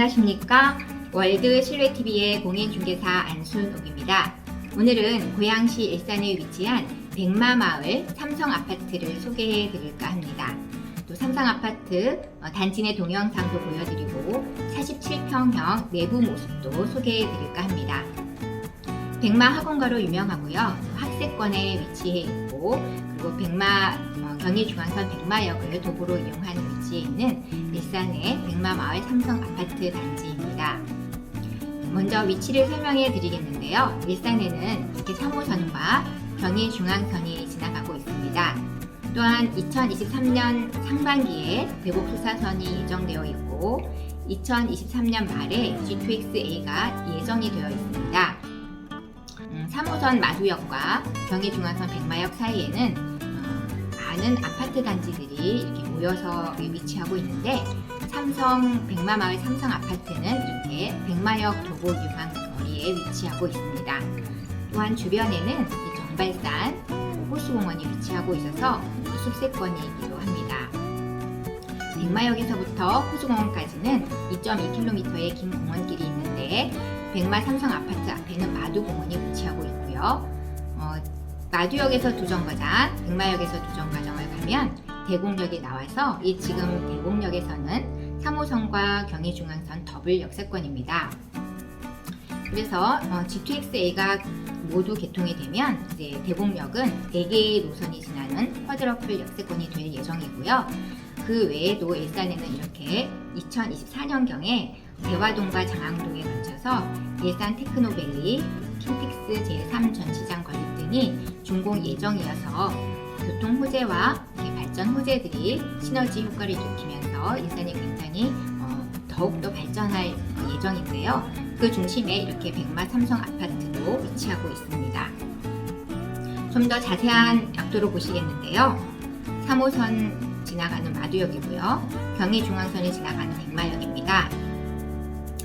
안녕하십니까. 월드 실외TV의 공인중개사 안순옥입니다. 오늘은 고양시 일산에 위치한 백마마을 삼성아파트를 소개해 드릴까 합니다. 또 삼성아파트 어, 단지 내 동영상도 보여드리고 47평형 내부 모습도 소개해 드릴까 합니다. 백마 학원가로 유명하고요. 학세권에 위치해 그리고 백마 어, 경의 중앙선 백마역을 도보로 이용하는 위치에 있는 일산의 백마마을 삼성 아파트 단지입니다. 먼저 위치를 설명해 드리겠는데요. 일산에는 이렇게 3호선과 경의 중앙선이 지나가고 있습니다. 또한 2023년 상반기에 대곡 수사선이 예정되어 있고 2023년 말에 G2XA가 예정이 되어 있습니다. 음, 3호선 마두역과 경의중앙선 백마역 사이에는 어, 많은 아파트 단지들이 이렇게 모여서 위치하고 있는데 삼성 백마마을 삼성 아파트는 이렇게 백마역 도보 유방 거리에 위치하고 있습니다. 또한 주변에는 이 정발산 호수공원이 위치하고 있어서 숲세권이기도 합니다. 백마역에서부터 호수공원까지는 2.2km의 긴 공원길이 있는데 백마 삼성 아파트 앞에는 마두공원이 위치하고 있고요. 어, 마두역에서 두 정거장, 백마역에서 두 정거장을 가면 대곡역이 나와서 이 지금 대곡역에서는 3호선과 경의중앙선 더블 역세권입니다. 그래서 어, G2XA가 모두 개통이 되면 이제 대곡역은 4개의 노선이 지나는 쿼드러플 역세권이 될 예정이고요. 그 외에도 일산에는 이렇게 2024년경에 대화동과 장항동에 걸쳐서 일산 테크노밸리, 킨텍스 제3 전시장 건립 등이 준공 예정이어서 교통 호재와 발전 호재들이 시너지 효과를 일으키면서 일산이 굉장히 어, 더욱더 발전할 예정인데요. 그 중심에 이렇게 백마 삼성 아파트도 위치하고 있습니다. 좀 더 자세한 각도로 보시겠는데요. 3호선 지나가는 마두역이고요. 경의중앙선이 지나가는 백마역입니다.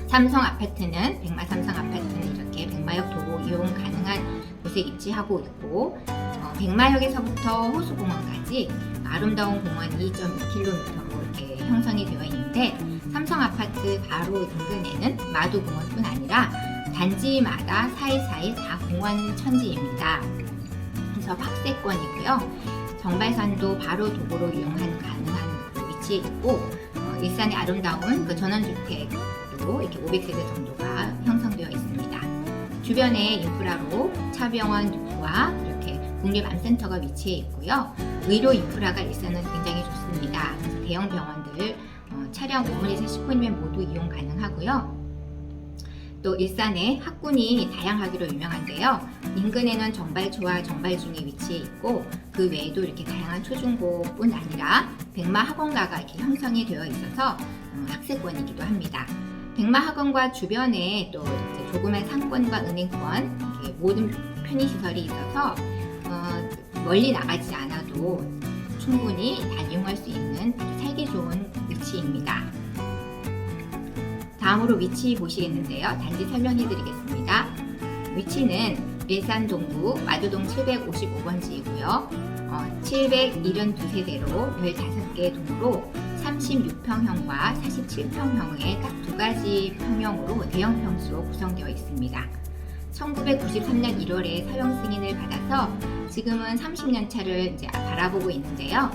삼성 아파트는 백마 삼성 아파트는 이렇게 백마역 도보 이용 가능한 곳에 위치하고 있고 어, 백마역에서부터 호수공원까지 아름다운 공원이 2.2km로 이렇게 형성이 되어 있는데 삼성 아파트 바로 인근에는 마두공원뿐 아니라 단지마다 사이사이 다 공원 천지입니다. 그래서 박세권이고요. 정발산도 바로 도보로 이용하는 가능한 그 위치에 있고 어, 일산의 아름다운 그 전원주택 도 이렇게 500세대 정도가 형성되어 있습니다. 주변에 인프라로 차병원 뉴프와 이렇게 국립암센터가 위치해 있고요. 의료 인프라가 일산은 굉장히 좋습니다. 그래서 대형 병원들 어, 차량 5분에서 10분이면 모두 이용 가능하고요. 또 일산에 학군이 다양하기로 유명한데요. 인근에는 정발초와 정발중이 위치해 있고 그 외에도 이렇게 다양한 초중고뿐 아니라 백마 학원가가 이렇게 형성이 되어 있어서 어, 학세권이기도 합니다. 백마 학원과 주변에 또 조그만 상권과 은행권 모든 편의시설이 있어서 어, 멀리 나가지 않아도 충분히 다 이용할 수 있는 살기 좋은 위치입니다. 다음으로 위치 보시겠는데요. 단지 설명해 드리겠습니다. 위치는 일산 동구 마두동 755번지이고요. 어, 772세대로 15개 동으로 36평형과 47평형의 딱 두 가지 평형으로 대형 평수로 구성되어 있습니다. 1993년 1월에 사용 승인을 받아서 지금은 30년 차를 이제 바라보고 있는데요.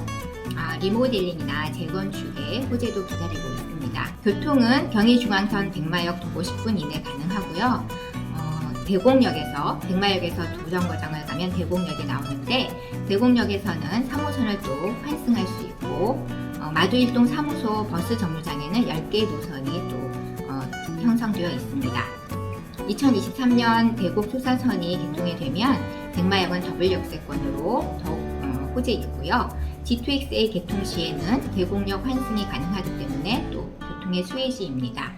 아, 리모델링이나 재건축에 호재도 기다리고 있습니다. 교통은 경의중앙선 백마역 도보 10분 이내 가능하고요. 어, 대곡역에서 백마역에서 두 정거장을 가면 대곡역에 나오는데 대곡역에서는 3호선을 또 환승할 수 있고 어, 마두일동 3호소 버스 정류장에는 10개의 노선이 또 어, 형성되어 있습니다. 2023년 대곡 수사선이 개통이 되면 백마역은 더블 역세권으로 더욱 어, 호재 있고요. G2XA 개통 시에는 대곡역 환승이 가능하기 때문에 또 교통의 수혜지입니다.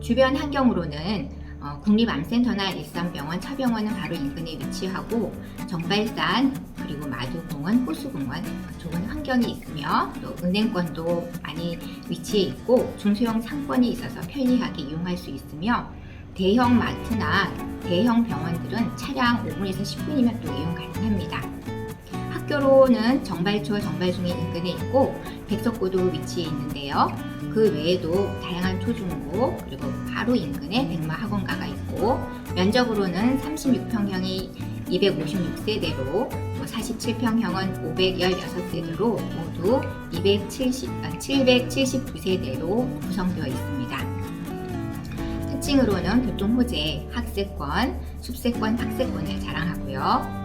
주변 환경으로는 어, 국립암센터나 일산병원, 차병원은 바로 인근에 위치하고 정발산 그리고 마두공원, 호수공원 좋은 환경이 있으며 또 은행권도 많이 위치해 있고 중소형 상권이 있어서 편리하게 이용할 수 있으며 대형 마트나 대형 병원들은 차량 5분에서 10분이면 또 이용 가능합니다. 학교로는 정발초 정발중이 인근에 있고 백석고도 위치해 있는데요. 그 외에도 다양한 초중고 그리고 바로 인근에 백마 학원가가 있고 면적으로는 36평형이 256세대로 47평형은 516세대로 모두 270, 779세대로 구성되어 있습니다. 특징으로는 교통 호재, 학세권, 숲세권, 학세권을 자랑하고요.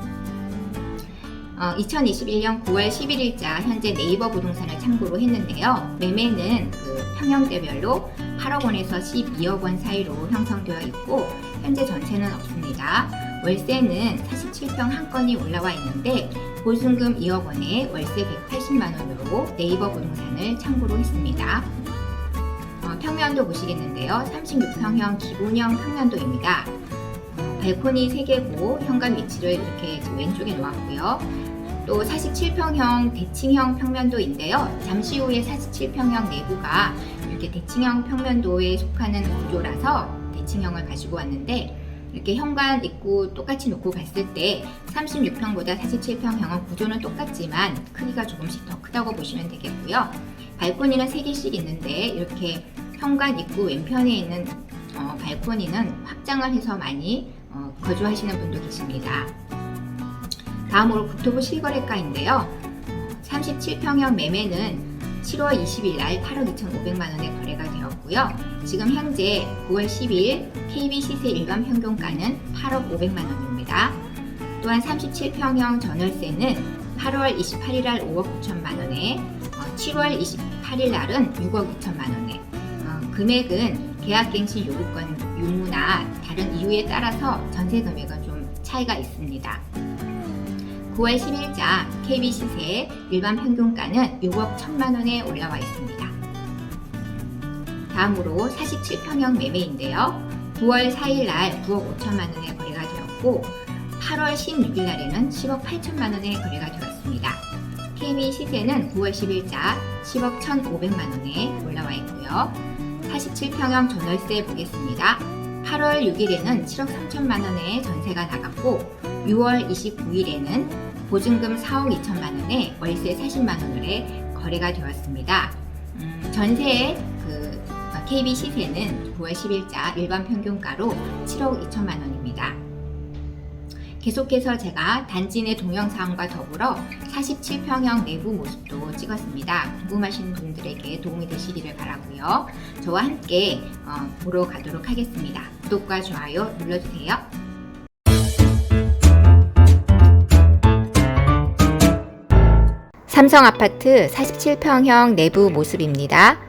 어, 2021년 9월 11일자 현재 네이버 부동산을 참고로 했는데요. 매매는 그 평형대별로 8억 원에서 12억 원 사이로 형성되어 있고 현재 전세는 없습니다. 월세는 47평 한 건이 올라와 있는데 보증금 2억 원에 월세 180만 원으로 네이버 부동산을 참고로 했습니다. 어, 평면도 보시겠는데요. 36평형 기본형 평면도입니다. 어, 발코니 3개고 현관 위치를 이렇게 왼쪽에 놓았고요. 또 47평형 대칭형 평면도인데요. 잠시 후에 47평형 내부가 이렇게 대칭형 평면도에 속하는 구조라서 대칭형을 가지고 왔는데 이렇게 현관 입구 똑같이 놓고 봤을 때 36평보다 47평형은 구조는 똑같지만 크기가 조금씩 더 크다고 보시면 되겠고요. 발코니는 3개씩 있는데 이렇게 현관 입구 왼편에 있는 어, 발코니는 확장을 해서 많이 어, 거주하시는 분도 계십니다. 다음으로 국토부 실거래가인데요. 37평형 매매는 7월 20일 날 8억 2,500만 원에 거래가 되었고요. 지금 현재 9월 10일 KB 시세 일반 평균가는 8억 500만 원입니다. 또한 37평형 전월세는 8월 28일 날 5억 9천만 원에 7월 28일 날은 6억 2천만 원에 어, 금액은 계약갱신 요구권 유무나 다른 이유에 따라서 전세 금액은 좀 차이가 있습니다. 9월 10일자 KB 시세 일반 평균가는 6억 1천만 원에 올라와 있습니다. 다음으로 47평형 매매인데요. 9월 4일 날 9억 5천만 원에 거래가 되었고 8월 16일 날에는 10억 8천만 원에 거래가 되었습니다. KB 시세는 9월 10일자 10억 1,500만 원에 올라와 있고요. 47평형 전월세 보겠습니다. 8월 6일에는 7억 3천만 원에 전세가 나갔고 6월 29일에는 보증금 4억 2천만 원에 월세 40만 원에 거래가 되었습니다. 음, 전세의 그 KB 시세는 9월 10일자 일반 평균가로 7억 2천만 원입니다. 계속해서 제가 단지 내 동영상과 더불어 47평형 내부 모습도 찍었습니다. 궁금하신 분들에게 도움이 되시기를 바라고요. 저와 함께 어, 보러 가도록 하겠습니다. 구독과 좋아요 눌러주세요. 삼성 아파트 47평형 내부 모습입니다.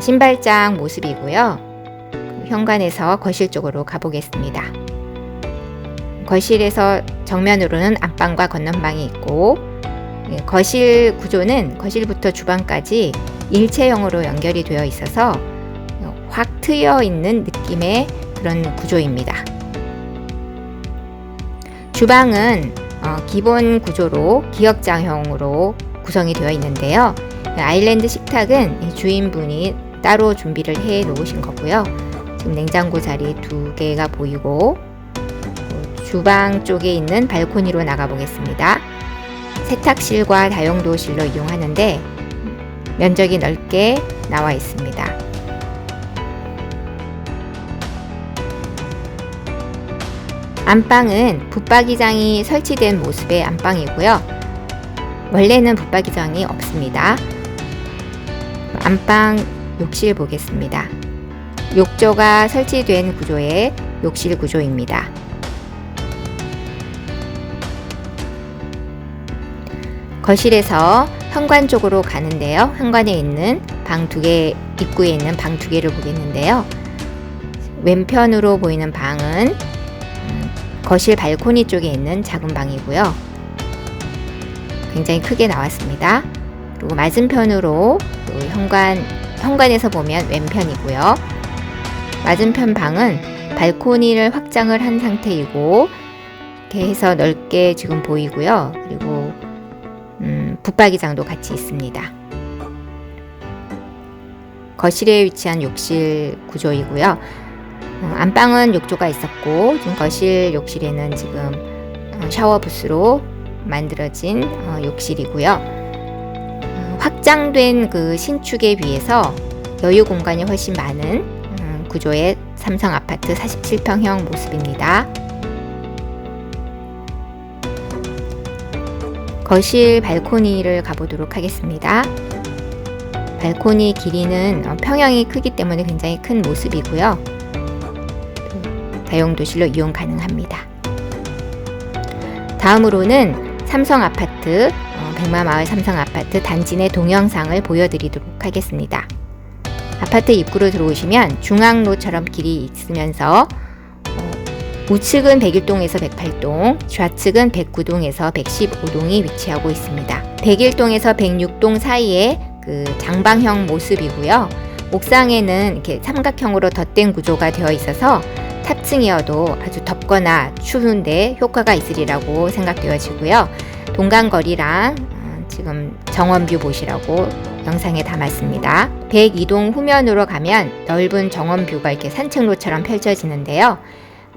신발장 모습이고요. 현관에서 거실 쪽으로 가보겠습니다. 거실에서 정면으로는 안방과 건넌방이 있고 예, 거실 구조는 거실부터 주방까지 일체형으로 연결이 되어 있어서 확 트여 있는 느낌의 그런 구조입니다. 주방은 어, 기본 구조로 기역장형으로 구성이 되어 있는데요. 아일랜드 식탁은 주인분이 따로 준비를 해 놓으신 거고요. 지금 냉장고 자리 두 개가 보이고 주방 쪽에 있는 발코니로 나가 보겠습니다. 세탁실과 다용도실로 이용하는데 면적이 넓게 나와 있습니다. 안방은 붙박이장이 설치된 모습의 안방이고요. 원래는 붙박이장이 없습니다. 안방 욕실 보겠습니다. 욕조가 설치된 구조의 욕실 구조입니다. 거실에서 현관 쪽으로 가는데요. 현관에 있는 방 두 개, 입구에 있는 방 두 개를 보겠는데요. 왼편으로 보이는 방은 음, 거실 발코니 쪽에 있는 작은 방이고요. 굉장히 크게 나왔습니다. 그리고 맞은편으로 현관, 현관에서 보면 왼편이고요. 맞은편 방은 발코니를 확장을 한 상태이고, 이렇게 해서 넓게 지금 보이고요. 그리고 음, 붙박이장도 같이 있습니다. 거실에 위치한 욕실 구조이고요. 어, 안방은 욕조가 있었고 지금 거실 욕실에는 지금 어, 샤워 부스로 만들어진 어, 욕실이고요. 어, 확장된 그 신축에 비해서 여유 공간이 훨씬 많은 음, 구조의 삼성 아파트 47평형 모습입니다. 거실 발코니를 가보도록 하겠습니다. 발코니 길이는 어, 평형이 크기 때문에 굉장히 큰 모습이고요. 다용도실로 이용 가능합니다. 다음으로는 삼성 아파트, 어, 백마마을 삼성 아파트 단지 내 동영상을 보여드리도록 하겠습니다. 아파트 입구로 들어오시면 중앙로처럼 길이 있으면서 어, 우측은 101동에서 108동, 좌측은 109동에서 115동이 위치하고 있습니다. 101동에서 106동 사이에 그 장방형 모습이고요. 옥상에는 이렇게 삼각형으로 덧댄 구조가 되어 있어서 탑층이어도 아주 덥거나 추운데 효과가 있으리라고 생각되어지고요. 동간거리랑 어, 지금 정원뷰 보시라고 영상에 담았습니다. 102동 후면으로 가면 넓은 정원뷰가 이렇게 산책로처럼 펼쳐지는데요.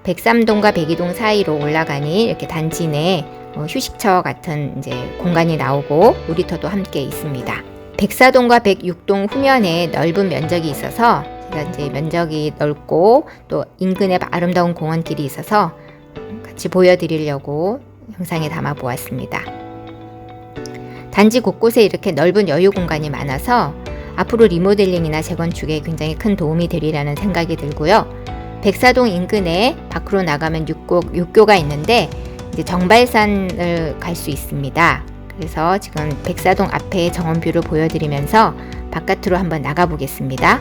103동과 102동 사이로 올라가니 이렇게 단지 내 어, 휴식처 같은 이제 공간이 나오고 놀이터도 함께 있습니다. 104동과 106동 후면에 넓은 면적이 있어서 제가 이제 면적이 넓고 또 인근에 아름다운 공원길이 있어서 같이 보여드리려고 영상에 담아 보았습니다. 단지 곳곳에 이렇게 넓은 여유 공간이 많아서 앞으로 리모델링이나 재건축에 굉장히 큰 도움이 되리라는 생각이 들고요. 백사동 인근에 밖으로 나가면 육고, 육교가 있는데 이제 정발산을 갈 수 있습니다. 그래서 지금 백사동 앞에 정원뷰를 보여드리면서 바깥으로 한번 나가 보겠습니다.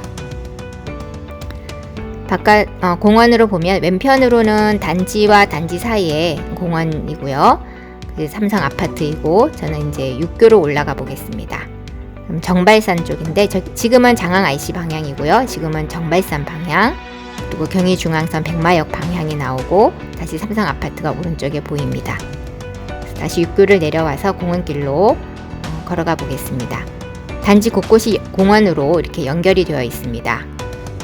바깥 어, 공원으로 보면 왼편으로는 단지와 단지 사이에 공원이고요. 그 삼성 아파트이고 저는 이제 육교로 올라가 보겠습니다. 정발산 쪽인데 저, 지금은 장항 IC 방향이고요. 지금은 정발산 방향 그리고 경의중앙선 백마역 방향이 나오고 다시 삼성 아파트가 오른쪽에 보입니다. 다시 육교를 내려와서 공원길로 어, 걸어가 보겠습니다. 단지 곳곳이 공원으로 이렇게 연결이 되어 있습니다.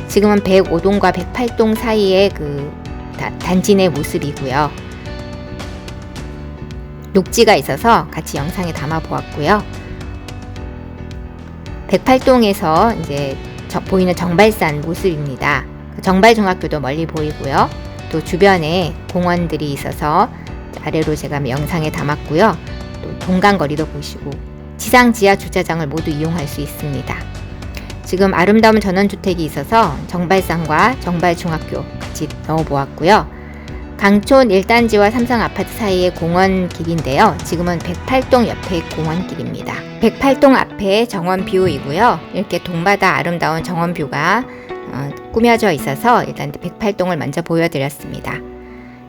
지금은 105동과 108동 사이의 그 단지 내 모습이고요. 녹지가 있어서 같이 영상에 담아 보았고요. 108동에서 이제 보이는 정발산 모습입니다. 정발 중학교도 멀리 보이고요. 또 주변에 공원들이 있어서 아래로 제가 영상에 담았고요. 또 동간거리도 보시고 지상 지하 주차장을 모두 이용할 수 있습니다. 지금 아름다운 전원주택이 있어서 정발산과 정발중학교 같이 넣어보았고요. 강촌 1단지와 삼성 아파트 사이의 공원 길인데요. 지금은 108동 옆에 공원 길입니다. 108동 앞에 정원 뷰이고요. 이렇게 동바다 아름다운 정원 뷰가 어, 꾸며져 있어서 일단 108동을 먼저 보여드렸습니다.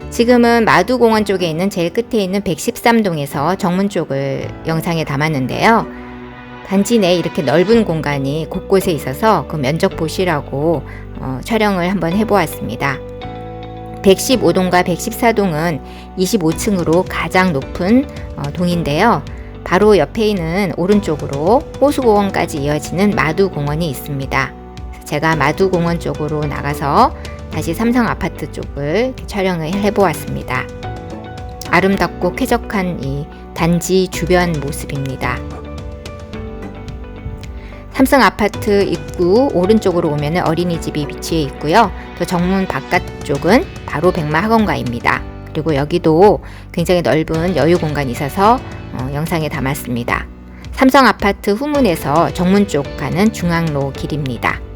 지금은 마두공원 쪽에 있는 제일 끝에 있는 113동에서 정문 쪽을 영상에 담았는데요. 단지 내 이렇게 넓은 공간이 곳곳에 있어서 그 면적 보시라고 어, 촬영을 한번 해보았습니다. 115동과 114동은 25층으로 가장 높은 어, 동인데요. 바로 옆에 있는 오른쪽으로 호수공원까지 이어지는 마두공원이 있습니다. 제가 마두공원 쪽으로 나가서 다시 삼성 아파트 쪽을 촬영을 해보았습니다. 아름답고 쾌적한 이 단지 주변 모습입니다. 삼성 아파트 입구 오른쪽으로 오면 어린이집이 위치해 있고요. 또 정문 바깥 쪽은 바로 백마 학원가입니다. 그리고 여기도 굉장히 넓은 여유 공간이 있어서 어, 영상에 담았습니다. 삼성 아파트 후문에서 정문 쪽 가는 중앙로 길입니다.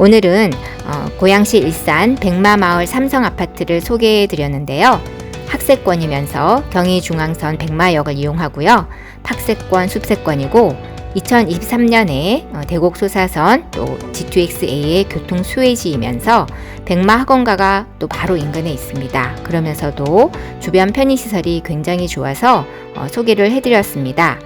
오늘은 어, 고양시 일산 백마마을 삼성 아파트를 소개해 드렸는데요. 학세권이면서 경의중앙선 백마역을 이용하고요. 팍세권, 숲세권이고 2023년에 어, 대곡 소사선 또 G2XA의 교통 수혜지이면서 백마 학원가가 또 바로 인근에 있습니다. 그러면서도 주변 편의시설이 굉장히 좋아서 어, 소개를 해드렸습니다.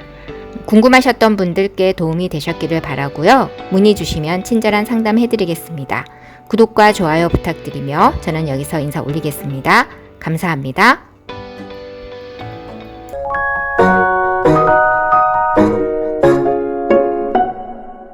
궁금하셨던 분들께 도움이 되셨기를 바라고요. 문의 주시면 친절한 상담 해드리겠습니다. 구독과 좋아요 부탁드리며 저는 여기서 인사 올리겠습니다. 감사합니다.